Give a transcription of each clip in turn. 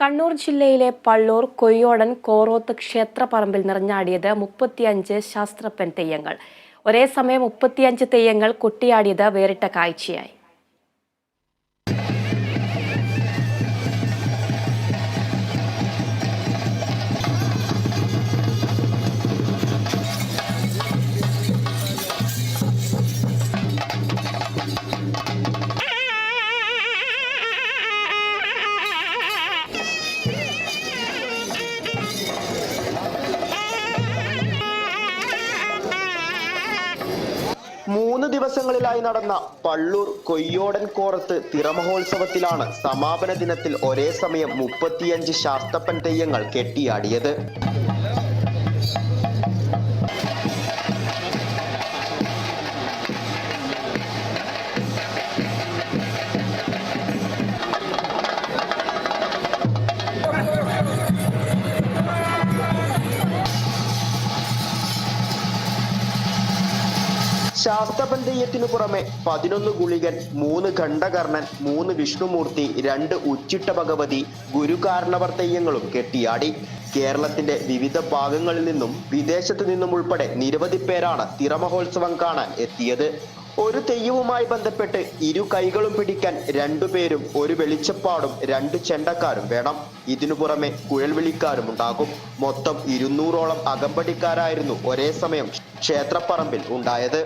കണ്ണൂർ ജില്ലയിലെ പള്ളൂർ കൊയ്യോടൻ കോറോത്ത് ക്ഷേത്രപ്പറമ്പിൽ നിറഞ്ഞാടിയത് മുപ്പത്തിയഞ്ച് ശാസ്ത്രപ്പൻ തെയ്യങ്ങൾ. ഒരേ സമയം മുപ്പത്തിയഞ്ച് തെയ്യങ്ങൾ കൊട്ടിയാടിയത് വേറിട്ട കാഴ്ചയായി. മൂന്ന് ദിവസങ്ങളിലായി നടന്ന പള്ളൂർ കൊയ്യോടൻ കോറത്ത് തിറമഹോത്സവത്തിലാണ് സമാപന ദിനത്തിൽ ഒരേ സമയം മുപ്പത്തിയഞ്ച് ശാസ്തപ്പൻ തെയ്യങ്ങൾ കെട്ടിയാടിയത്. ശാസ്തപൻ തെയ്യത്തിനു പുറമെ പതിനൊന്ന് ഗുളികൻ മൂന്ന് ഖണ്ഡകർണൻ മൂന്ന് വിഷ്ണുമൂർത്തി രണ്ട് ഉച്ചിട്ട ഭഗവതി ഗുരുകാരണവർ തെയ്യങ്ങളും കെട്ടിയാടി. കേരളത്തിന്റെ വിവിധ ഭാഗങ്ങളിൽ നിന്നും വിദേശത്തു നിന്നും ഉൾപ്പെടെ നിരവധി പേരാണ് തിറമഹോത്സവം കാണാൻ എത്തിയത്. ഒരു തെയ്യവുമായി ബന്ധപ്പെട്ട് ഇരു കൈകളും പിടിക്കാൻ രണ്ടുപേരും ഒരു വെളിച്ചപ്പാടും രണ്ട് ചെണ്ടക്കാരും വേണം. ഇതിനു പുറമെ കുഴൽവിളിക്കാരും ഉണ്ടാകും. മൊത്തം ഇരുന്നൂറോളം അകമ്പടിക്കാരായിരുന്നു ഒരേ സമയം ക്ഷേത്രപ്പറമ്പിൽ ഉണ്ടായത്.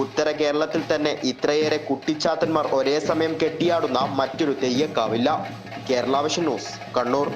ഉത്തര കേരളത്തിൽ തന്നെ ഇത്രയേറെ കുട്ടിച്ചാത്തന്മാർ ഒരേ സമയം കെട്ടിയാടുന്ന മറ്റൊരു തെയ്യക്കാവില്ല. കേരളാവിഷൻ ന്യൂസ് കണ്ണൂർ.